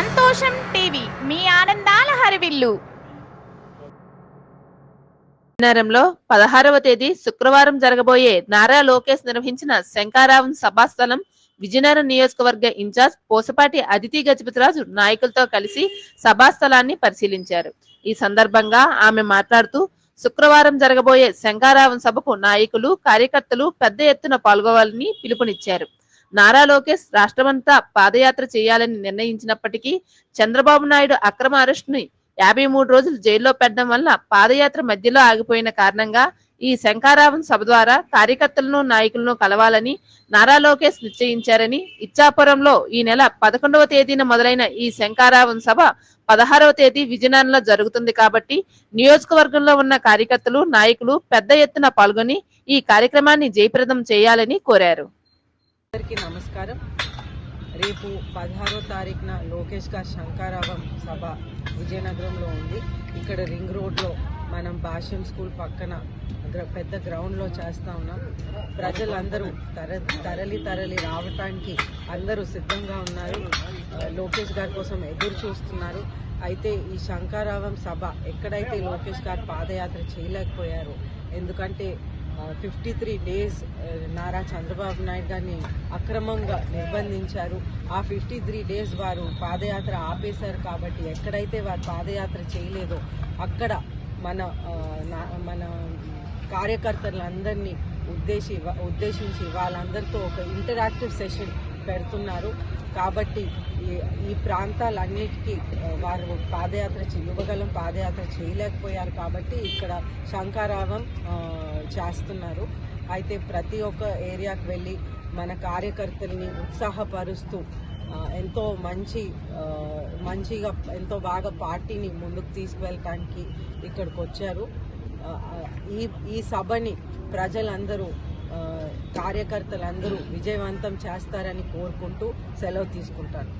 సంతోషం టీవీ. మీ ఆనందాల హరివిల్లు. నగరంలో పదహారవ తేదీ శుక్రవారం జరగబోయే నారా లోకేష్ నిర్వహించిన శంకారావం సభాస్థలం విజయనగరం నియోజకవర్గ ఇన్ఛార్జ్ పోసపాటి అదితి గజపతిరాజు నాయకులతో కలిసి సభాస్థలాన్ని పరిశీలించారు. ఈ సందర్భంగా ఆమె మాట్లాడుతూ శుక్రవారం జరగబోయే శంకారావం సభకు నాయకులు కార్యకర్తలు పెద్ద ఎత్తున పాల్గొవాలని పిలుపునిచ్చారు. నారా లోకేష్ రాష్ట్రమంతా పాదయాత్ర చేయాలని నిర్ణయించినప్పటికీ చంద్రబాబు నాయుడు అక్రమ అరెస్టుని యాభై మూడు రోజులు జైల్లో పెట్టడం వల్ల పాదయాత్ర మధ్యలో ఆగిపోయిన కారణంగా ఈ శంకారావం సభ ద్వారా కార్యకర్తలను నాయకులను కలవాలని నారా లోకేష్ నిశ్చయించారని ఇచ్చాపురంలో ఈ నెల పదకొండవ తేదీన మొదలైన ఈ శంకారావం సభ పదహారవ తేదీ విజయనగరంలో జరుగుతుంది కాబట్టి నియోజకవర్గంలో ఉన్న కార్యకర్తలు నాయకులు పెద్ద ఎత్తున పాల్గొని ఈ కార్యక్రమాన్ని జయప్రదం చేయాలని కోరారు. అందరికీ నమస్కారం. రేపు పదహారో తారీఖున లోకేష్ గారు శంకారావం సభ విజయనగరంలో ఉంది. ఇక్కడ రింగ్ రోడ్లో మనం భాష్యం స్కూల్ పక్కన పెద్ద గ్రౌండ్లో చేస్తా ఉన్నాం. ప్రజలందరూ తర తరలి తరలి రావటానికి అందరూ సిద్ధంగా ఉన్నారు. లోకేష్ గారి కోసం ఎదురు చూస్తున్నారు. అయితే ఈ శంకారావం సభ ఎక్కడైతే లోకేష్ గారు పాదయాత్ర చేయలేకపోయారో ఎందుకంటే fifty three days Nara Chandrababu Naidu గారిని అక్రమంగా నిర్బంధించారు. ఆ ఫిఫ్టీ త్రీ డేస్ వారు పాదయాత్ర ఆపేశారు కాబట్టి ఎక్కడైతే వారు పాదయాత్ర చేయలేదో అక్కడ మన నా- మన కార్యకర్తలందరినీ ఉద్దేశి ఉద్దేశించి వాళ్ళందరితో ఒక ఇంటరాక్టివ్ సెషన్ పెడుతున్నారు. కాబట్టి ఈ- ప్రాంతాలన్నిటికీ వారు పాదయాత్ర చే- యువగలం పాదయాత్ర చేయలేకపోయారు కాబట్టి ఇక్కడ శంకారావం చేస్తున్నారు. అయితే ప్రతి ఒక్క ఏరియాకి వెళ్ళి మన కార్యకర్తల్ని ఉత్సాహపరుస్తూ ఎంతో మంచి మంచిగా ఎంతో బాగా పార్టీని ముందుకు తీసుకువెళ్ళటానికి ఇక్కడికి వచ్చారు ఈ ఈ సభని ప్రజలందరూ కార్యకర్తలందరూ విజయవంతం చేస్తారని కోరుకుంటూ సెలవు తీసుకుంటాను.